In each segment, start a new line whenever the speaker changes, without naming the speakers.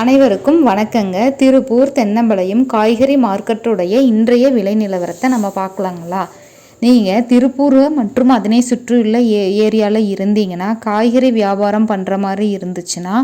அனைவருக்கும் வணக்கங்க. திருப்பூர் தென்னம்பாளையம் காய்கறி மார்க்கெட்டுடைய இன்றைய விலை நிலவரத்தை நம்ம பார்க்கலாங்களா? நீங்கள் திருப்பூர் மற்றும் அதனை சுற்றியுள்ள ஏ ஏரியாவில் இருந்தீங்கன்னா காய்கறி வியாபாரம் பண்ணுற மாதிரி இருந்துச்சுன்னா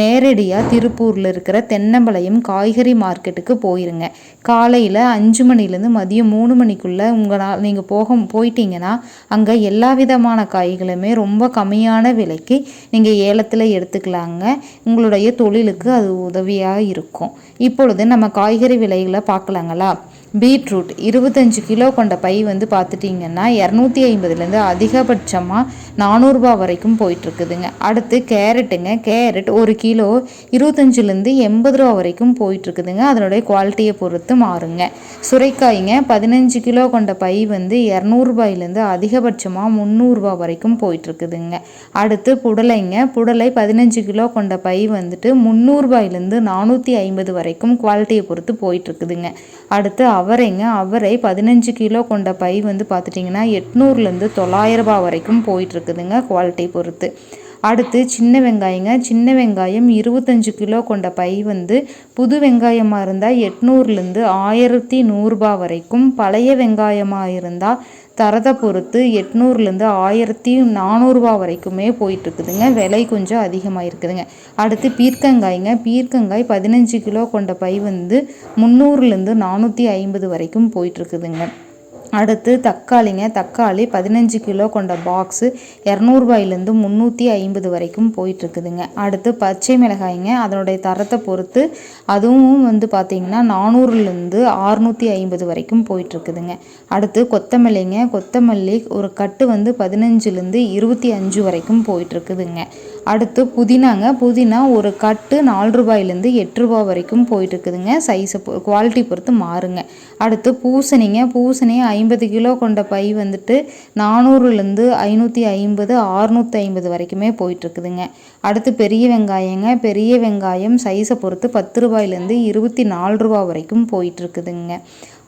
நேரடியாக திருப்பூரில் இருக்கிற தென்னம்பாளையம் காய்கறி மார்க்கெட்டுக்கு போயிருங்க. காலையில் அஞ்சு மணிலேருந்து மதியம் மூணு மணிக்குள்ளே உங்களால் நீங்கள் போக போயிட்டீங்கன்னா அங்கே எல்லா விதமான காய்களுமே ரொம்ப கம்மியான விலைக்கு நீங்கள் ஏலத்தில் எடுத்துக்கலாங்க. உங்களுடைய தொழிலுக்கு அது உதவியாக இருக்கும். இப்பொழுது நம்ம காய்கறி விலைகளை பார்க்கலாங்களா? பீட்ரூட் இருபத்தஞ்சு கிலோ கொண்ட பை வந்து பார்த்துட்டிங்கன்னா இரநூத்தி ஐம்பதுலேருந்து அதிகபட்சமாக நானூறுரூபா வரைக்கும் போயிட்டுருக்குதுங்க. அடுத்து கேரட்டுங்க. கேரட் ஒரு கிலோ இருபத்தஞ்சிலேருந்து எண்பது ரூபா வரைக்கும் போயிட்டுருக்குதுங்க. அதனுடைய குவாலிட்டியை பொறுத்து மாறுங்க. சுரைக்காய்ங்க பதினஞ்சு கிலோ கொண்ட பை வந்து இரநூறுபாயிலேருந்து அதிகபட்சமாக முந்நூறுரூபா வரைக்கும் போயிட்டுருக்குதுங்க. அடுத்து புடலைங்க. புடலை பதினஞ்சு கிலோ கொண்ட பை வந்துட்டு முந்நூறுபாயிலேருந்து நானூற்றி ஐம்பது வரைக்கும் குவாலிட்டியை பொறுத்து போயிட்டுருக்குதுங்க. அடுத்து அவரைங்க அவரை பதினஞ்சு கிலோ கொண்ட பை வந்து பார்த்துட்டிங்கன்னா எட்நூறுலேருந்து தொள்ளாயிரரூபா ரூபாய் வரைக்கும் போயிட்டுருக்குதுங்க குவாலிட்டி பொறுத்து. அடுத்து சின்ன வெங்காயங்க சின்ன வெங்காயம் இருபத்தஞ்சு கிலோ கொண்ட பை வந்து புது வெங்காயமாக இருந்தால் எட்நூறுலேருந்து ஆயிரத்தி நூறுரூபா வரைக்கும் பழைய வெங்காயமாக இருந்தால் தரத்தை பொறுத்து எட்நூறுலேருந்து ஆயிரத்தி நானூறுரூவா வரைக்குமே போயிட்டுருக்குதுங்க. விலை கொஞ்சம் அதிகமாக இருக்குதுங்க அடுத்து பீர்க்கங்காய்ங்க. பீர்க்கங்காய் பதினஞ்சு கிலோ கொண்ட பை வந்து முந்நூறுலேருந்து நானூற்றி ஐம்பது வரைக்கும் போயிட்டுருக்குதுங்க. அடுத்து தக்காளிங்க. தக்காளி பதினஞ்சு கிலோ கொண்ட பாக்ஸு இரநூறுபாயிலேருந்து முந்நூற்றி ஐம்பது வரைக்கும் போயிட்டுருக்குதுங்க. அடுத்து பச்சை மிளகாய்ங்க. அதனுடைய தரத்தை பொறுத்து அதுவும் வந்து பார்த்திங்கன்னா நானூறுலேருந்து அறுநூற்றி ஐம்பது வரைக்கும் போயிட்டுருக்குதுங்க. அடுத்து கொத்தமல்லிங்க. கொத்தமல்லி ஒரு கட்டு வந்து பதினஞ்சுலேருந்து இருபத்தி அஞ்சு வரைக்கும் போயிட்டுருக்குதுங்க. அடுத்து புதினாங்க. புதினா ஒரு கட்டு நாலு ரூபாயிலேருந்து எட்டு ரூபா வரைக்கும் போயிட்டுருக்குதுங்க. சைஸை குவாலிட்டி பொறுத்து மாறுங்க. அடுத்து பூசணிங்க. பூசணி ஐம்பது கிலோ கொண்ட பை வந்துட்டு நானூறுலேருந்து ஐநூற்றி ஐம்பது ஆறுநூற்றி ஐம்பது வரைக்குமே போயிட்டுருக்குதுங்க. அடுத்து பெரிய வெங்காயங்க. பெரிய வெங்காயம் சைஸை பொறுத்து பத்து ரூபாயிலேருந்து இருபத்தி நாலு ரூபா வரைக்கும் போயிட்டுருக்குதுங்க.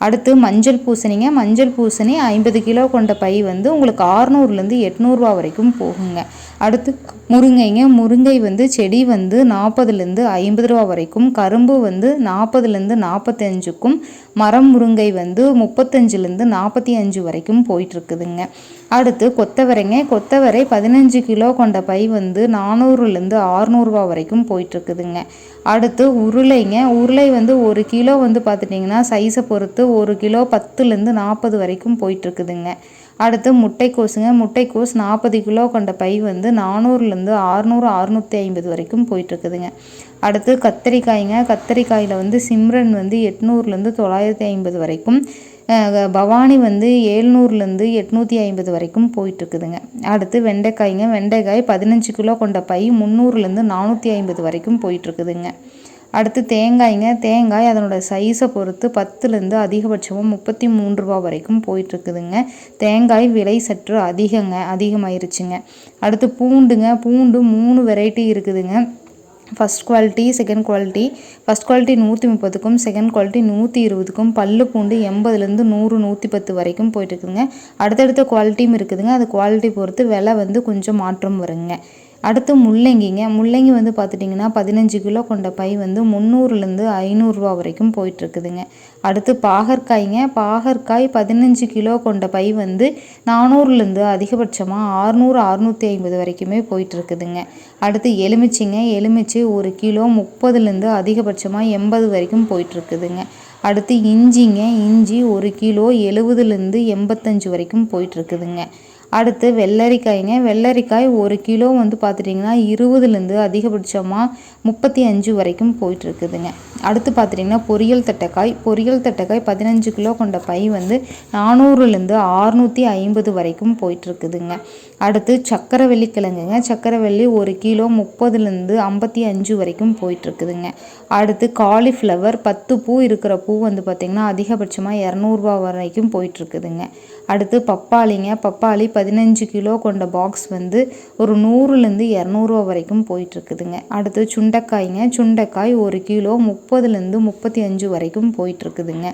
அடுத்து மஞ்சள் பூசணிங்க. மஞ்சள் பூசணி ஐம்பது கிலோ கொண்ட பை வந்து உங்களுக்கு ஆறுநூறுலேருந்து எட்நூறுரூவா வரைக்கும் போகுங்க. அடுத்து முருங்கைங்க. முருங்கை வந்து செடி வந்து நாற்பதுலேருந்து ஐம்பது ரூபா வரைக்கும். கரும்பு வந்து நாற்பதுலேருந்து நாற்பத்தஞ்சுக்கும். மரம் முருங்கை வந்து முப்பத்தஞ்சுலேருந்து நாற்பத்தி அஞ்சு வரைக்கும் போயிட்டுருக்குதுங்க. அடுத்து கொத்தவரைங்க. கொத்தவரை பதினஞ்சு கிலோ கொண்ட பை வந்து நானூறுலேருந்து ஆறுநூறுவா வரைக்கும் போயிட்டுருக்குதுங்க. அடுத்து உருளைங்க. உருளை வந்து ஒரு கிலோ வந்து பார்த்துட்டிங்கன்னா சைஸை பொறுத்து ஒரு கிலோ பத்துலேருந்து நாற்பது வரைக்கும் போயிட்டுருக்குதுங்க. அடுத்து முட்டைக்கோஸுங்க. முட்டைக்கோஸ் நாற்பது கிலோ கொண்ட பை வந்து நானூறுலேருந்து ஆறுநூறு அறுநூற்றி ஐம்பது வரைக்கும் போயிட்டுருக்குதுங்க. அடுத்து கத்தரிக்காய்ங்க. கத்தரிக்காயில் வந்து சிம்ரன் வந்து எட்நூறுலேருந்து தொள்ளாயிரத்தி ஐம்பது வரைக்கும் பவானி வந்து ஏழ்நூறுலேருந்து எட்நூற்றி ஐம்பது வரைக்கும் போயிட்டுருக்குதுங்க. அடுத்து வெண்டைக்காய்ங்க. வெண்டைக்காய் பதினஞ்சு கிலோ கொண்ட பை முந்நூறுலேருந்து நானூற்றி ஐம்பது வரைக்கும் போயிட்டுருக்குதுங்க. அடுத்து தேங்காய்ங்க. தேங்காய் அதனோட சைஸை பொறுத்து பத்துலேருந்து அதிகபட்சமாக முப்பத்தி மூன்று ரூபா வரைக்கும் போயிட்டுருக்குதுங்க. தேங்காய் விலை சற்று அதிகங்க. அதிகமாயிருச்சுங்க. அடுத்து பூண்டுங்க. பூண்டு மூணு வெரைட்டி இருக்குதுங்க. First quality second quality first quality நூற்றி முப்பதுக்கும் செகண்ட் குவாலிட்டி நூற்றி இருபதுக்கும் பல்லு பூண்டு எண்பதுலேருந்து நூறு நூற்றி பத்து வரைக்கும் போயிட்டுருக்குதுங்க. அடுத்தடுத்த குவாலிட்டியும் இருக்குதுங்க. அது குவாலிட்டி பொறுத்து விலை வந்து கொஞ்சம் மாற்றம் வருங்க. அடுத்து முள்ளங்கிங்க. முள்ளங்கி வந்து பார்த்துட்டிங்கன்னா பதினஞ்சு கிலோ கொண்ட பை வந்து முந்நூறுலேருந்து ஐநூறுரூவா வரைக்கும் போயிட்டுருக்குதுங்க. அடுத்து பாகற்காய்ங்க. பாகற்காய் பதினஞ்சு கிலோ கொண்ட பை வந்து நானூறுலேருந்து அதிகபட்சமாக ஆறுநூறு அறுநூற்றி ஐம்பது வரைக்குமே போயிட்டுருக்குதுங்க. அடுத்து எலுமிச்சிங்க. எலுமிச்சி ஒரு கிலோ முப்பதுலேருந்து அதிகபட்சமாக எண்பது வரைக்கும் போயிட்டுருக்குதுங்க. அடுத்து இஞ்சிங்க. இஞ்சி ஒரு கிலோ எழுபதுலேருந்து எண்பத்தஞ்சு வரைக்கும் போயிட்டுருக்குதுங்க. அடுத்து வெள்ளரிக்காய்ங்க. வெள்ளரிக்காய் ஒரு கிலோ வந்து பார்த்துட்டிங்கன்னா இருபதுலேருந்து அதிகபட்சமாக முப்பத்தி அஞ்சு வரைக்கும் போயிட்டுருக்குதுங்க. அடுத்து பார்த்துட்டிங்கன்னா பொரியல் தட்டைக்காய். பொரியல் தட்டைக்காய் பதினஞ்சு கிலோ கொண்ட பை வந்து நானூறுலேருந்து ஆறுநூற்றி ஐம்பது வரைக்கும் போயிட்டுருக்குதுங்க. அடுத்து சக்கரவள்ளி கிழங்குங்க. சக்கரவள்ளி ஒரு கிலோ முப்பதுலேருந்து ஐம்பத்தி அஞ்சு வரைக்கும் போயிட்டுருக்குதுங்க. அடுத்து காலிஃப்ளவர் பத்து பூ இருக்கிற பூ வந்து பார்த்திங்கன்னா அதிகபட்சமாக இரநூறுபா வரைக்கும் போயிட்டுருக்குதுங்க. அடுத்து பப்பாளிங்க. பப்பாளி பதினஞ்சு கிலோ கொண்ட பாக்ஸ் வந்து ஒரு நூறுலேருந்து இரநூறுவா வரைக்கும் போயிட்டுருக்குதுங்க. அடுத்து சுண்டைக்காய்ங்க. சுண்டைக்காய் ஒரு கிலோ முப்பதுலேருந்து முப்பத்தி அஞ்சு வரைக்கும் போயிட்டுருக்குதுங்க.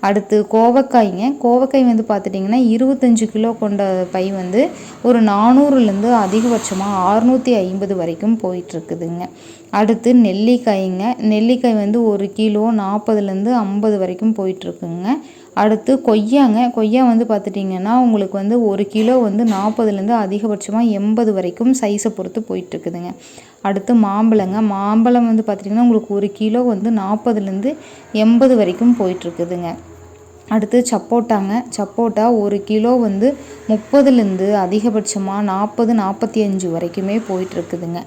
அடுத்து கோவக்காய்ங்க. கோவக்காய் வந்து பார்த்துட்டிங்கன்னா இருபத்தஞ்சு கிலோ கொண்ட பை வந்து ஒரு நானூறுலேருந்து அதிகபட்சமாக அறுநூற்றி ஐம்பது வரைக்கும் போயிட்டுருக்குதுங்க. அடுத்து நெல்லிக்காய்ங்க. நெல்லிக்காய் வந்து ஒரு கிலோ நாற்பதுலேருந்து ஐம்பது வரைக்கும் போயிட்டுருக்குங்க. அடுத்து கொய்யாங்க. கொய்யா வந்து பார்த்துட்டிங்கன்னா உங்களுக்கு வந்து ஒரு கிலோ வந்து நாற்பதுலேருந்து அதிகபட்சமாக எண்பது வரைக்கும் சைஸை பொறுத்து போயிட்டுருக்குதுங்க. அடுத்து மாம்பழங்க. மாம்பழம் வந்து பார்த்திங்கன்னா உங்களுக்கு ஒரு கிலோ வந்து நாற்பதுலேருந்து எண்பது வரைக்கும் போயிட்டுருக்குதுங்க. அடுத்து சப்போட்டாங்க. சப்போட்டா ஒரு கிலோ வந்து முப்பதுலேருந்து அதிகபட்சமாக நாற்பது நாற்பத்தி அஞ்சு வரைக்குமே போயிட்டுருக்குதுங்க.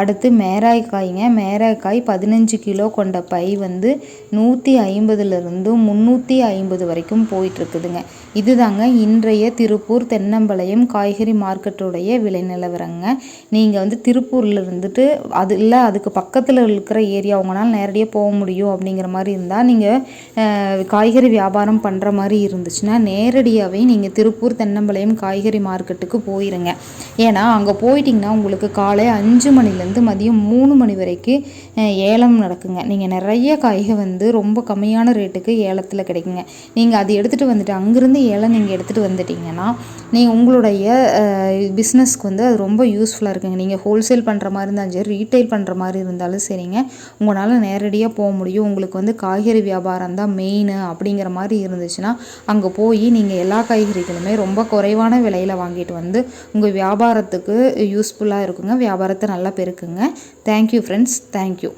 அடுத்து மேராய்க்காய்ங்க. மேராய்க்காய் பதினஞ்சு கிலோ கொண்ட பை வந்து நூற்றி ஐம்பதுலேருந்து முந்நூற்றி ஐம்பது வரைக்கும் போயிட்டுருக்குதுங்க. இதுதாங்க இன்றைய திருப்பூர் தென்னம்பாளையம் காய்கறி மார்க்கெட்டுடைய விலை நிலவரங்க. நீங்கள் வந்து திருப்பூரில் இருந்துட்டு அது இல்லை அதுக்கு பக்கத்தில் இருக்கிற ஏரியா உங்களால் நேரடியாக போக முடியும் அப்படிங்கிற மாதிரி இருந்தால் நீங்கள் காய்கறி வியாபாரம் பண்ணுற மாதிரி இருந்துச்சுன்னா நேரடியாகவே நீங்கள் திருப்பூர் தென்னம்பாளையம் காய்கறி மார்க்கெட்டுக்கு போயிருங்க. ஏன்னா அங்கே போயிட்டிங்கன்னா உங்களுக்கு காலை அஞ்சு மணிலேருந்து மதியம் மூணு மணி வரைக்கும் ஏலம் நடக்குங்க. நீங்கள் நிறைய காய்கள் வந்து ரொம்ப கம்மியான ரேட்டுக்கு ஏலத்தில் கிடைக்குங்க. நீங்கள் அது எடுத்துகிட்டு வந்துட்டு அங்கேருந்து ஏலம் நீங்கள் எடுத்துகிட்டு வந்துட்டிங்கன்னா நீங்கள் உங்களுடைய பிஸ்னஸ்க்கு வந்து அது ரொம்ப யூஸ்ஃபுல்லாக இருக்குங்க. நீங்கள் ஹோல்சேல் பண்ணுற மாதிரி இருந்தாலும் சரி ரீட்டைல் பண்ணுற மாதிரி இருந்தாலும் சரிங்க. உங்களால் நேரடியாக போக முடியும். உங்களுக்கு வந்து காய்கறி வியாபாரம் தான் மெயின் அப்படிங்கிற மாதிரி இருந்துச்சுன்னா அங்கே போய் நீங்கள் எல்லா காய்கறிகளுமே ரொம்ப குறைவான விலையில் வாங்கிட்டு வந்து உங்கள் வியாபாரத்துக்கு யூஸ்ஃபுல்லாக இருக்குங்க. வியாபாரத்தை நல்லா இருக்குங்க. Thank you friends thank you